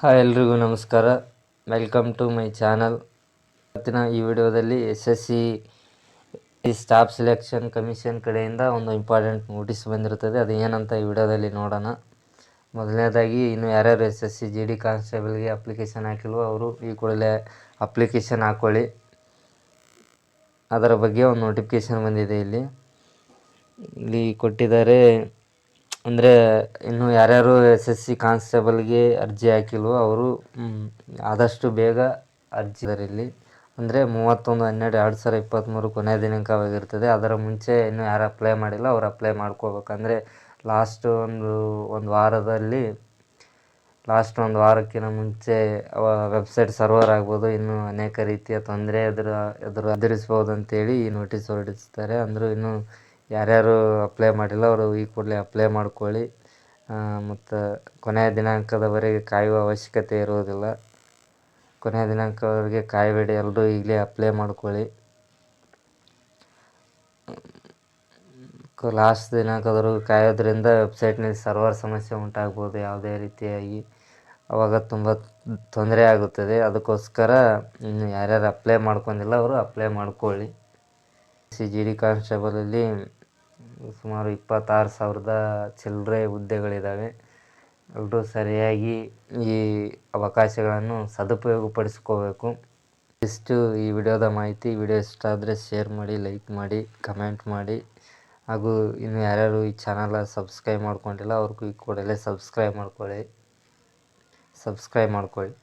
Hi ಎಲ್ರಿಗೂ ನಮಸ್ಕಾರ. Welcome to my channel ಇವತ್ತಿನ ಈ ವಿಡಿಯೋದಲ್ಲಿ S S C staff selection commission ಕಡೆಯಿಂದ ಒಂದು ಇಂಪಾರ್ಟೆಂಟ್ ನೋಟಿಸ್ ಬಂದಿರುತ್ತದೆ. ಅದು ಏನಂತ ಈ ವಿಡಿಯೋದಲ್ಲಿ ನೋಡೋಣ. ಮೊದಲನೇದಾಗಿ, ಇನ್ನು ಯಾರ್ಯಾರು S S C, G D ಕಾನ್ಸ್ಟೇಬಲ್ಗೆ application ಹಾಕಿಲ್ವೋ ಅವರು ಈ ಕೂಡಲೇ ಅಪ್ಲಿಕೇಶನ್ ಹಾಕ್ಕೊಳ್ಳಿ ಅದರ ಬಗ್ಗೆ ಒಂದು ನೋಟಿಫಿಕೇಶನ್ ಬಂದಿದೆ ಇಲ್ಲಿ. ಇಲ್ಲಿ ಕೊಟ್ಟಿದ್ದಾರೆ ಅಂದರೆ ಇನ್ನು ಯಾರ್ಯಾರು ಎಸ್ ಎಸ್ ಸಿ ಕಾನ್ಸ್ಟೇಬಲ್ಗೆ ಅರ್ಜಿ ಹಾಕಿಲ್ವೋ ಅವರು ಆದಷ್ಟು ಬೇಗ ಅರ್ಜಿ ಇಲ್ಲಿ. ಅಂದರೆ ಮೂವತ್ತೊಂದು, ಹನ್ನೆರಡು, ಎರಡು ಸಾವಿರ ಇಪ್ಪತ್ತ್ಮೂರು ಕೊನೆಯ ದಿನಾಂಕವಾಗಿರ್ತದೆ. ಅದರ ಮುಂಚೆ ಇನ್ನು ಯಾರು ಅಪ್ಲೈ ಮಾಡಿಲ್ಲ, ಅವ್ರು ಅಪ್ಲೈ ಮಾಡ್ಕೋಬೇಕಂದ್ರೆ ಲಾಸ್ಟ್ ಒಂದು ಒಂದು ವಾರದಲ್ಲಿ ಲಾಸ್ಟ್ ಒಂದು ವಾರಕ್ಕಿಂತ ಮುಂಚೆ ವೆಬ್ಸೈಟ್ ಸರ್ವರ್ ಆಗ್ಬೋದು, ಇನ್ನು ಅನೇಕ ರೀತಿಯ ತೊಂದರೆ ಎದುರು ಎದುರು ಎದುರಿಸ್ಬೋದು ಅಂತೇಳಿ ಈ ನೋಟಿಸ್ ಹೊರಡಿಸ್ತಾರೆ. ಅಂದರೂ ಇನ್ನು ಯಾರ್ಯಾರು ಅಪ್ಲೈ ಮಾಡಿಲ್ಲ, ಅವರು ಈ ಕೂಡಲೇ ಅಪ್ಲೈ ಮಾಡ್ಕೊಳ್ಳಿ. ಮತ್ತು ಕೊನೆಯ ದಿನಾಂಕದವರೆಗೆ ಕಾಯುವ ಅವಶ್ಯಕತೆ ಇರುವುದಿಲ್ಲ. ಕೊನೆಯ ದಿನಾಂಕವರೆಗೆ ಕಾಯಬೇಡಿ ಎಲ್ಲರೂ ಈಗಲೇ ಅಪ್ಲೈ ಮಾಡ್ಕೊಳ್ಳಿ. ಲಾಸ್ಟ್ ದಿನಾಂಕದವರೆಗೂ ಕಾಯೋದ್ರಿಂದ ವೆಬ್ಸೈಟ್ನಲ್ಲಿ ಸರ್ವರ್ ಸಮಸ್ಯೆ ಉಂಟಾಗ್ಬೋದು, ಯಾವುದೇ ರೀತಿಯಾಗಿ. ಅವಾಗ ತುಂಬ ತೊಂದರೆ ಆಗುತ್ತದೆ. ಅದಕ್ಕೋಸ್ಕರ ಇನ್ನು ಯಾರ್ಯಾರು ಅಪ್ಲೈ ಮಾಡ್ಕೊಂಡಿಲ್ಲ, ಅವರು ಅಪ್ಲೈ ಮಾಡ್ಕೊಳ್ಳಿ. ಸಿ, ಜಿ, ಡಿ ಕಾನ್ಸ್ಟೇಬಲಲ್ಲಿ ಸುಮಾರು ಇಪ್ಪತ್ತಾರು ಸಾವಿರದ ಚಿಲ್ಲರೆ ಹುದ್ದೆಗಳಿದ್ದಾವೆ. ಎಲ್ಲರೂ ಸರಿಯಾಗಿ ಈ ಅವಕಾಶಗಳನ್ನು ಸದುಪಯೋಗಪಡಿಸ್ಕೋಬೇಕು. ಇಷ್ಟು ಈ ವಿಡಿಯೋದ ಮಾಹಿತಿ. ವಿಡಿಯೋ ಇಷ್ಟ ಆದರೆ ಶೇರ್ ಮಾಡಿ, ಲೈಕ್ ಮಾಡಿ, ಕಮೆಂಟ್ ಮಾಡಿ. ಹಾಗೂ ಇನ್ನು ಯಾರ್ಯಾರು ಈ ಚಾನಲ ಸಬ್ಸ್ಕ್ರೈಬ್ ಮಾಡ್ಕೊಂಡಿಲ್ಲ, ಅವ್ರಿಗೂ ಈ ಕೂಡಲೇ ಸಬ್ಸ್ಕ್ರೈಬ್ ಮಾಡ್ಕೊಳ್ಳಿ. ಸಬ್ಸ್ಕ್ರೈಬ್ ಮಾಡ್ಕೊಳ್ಳಿ.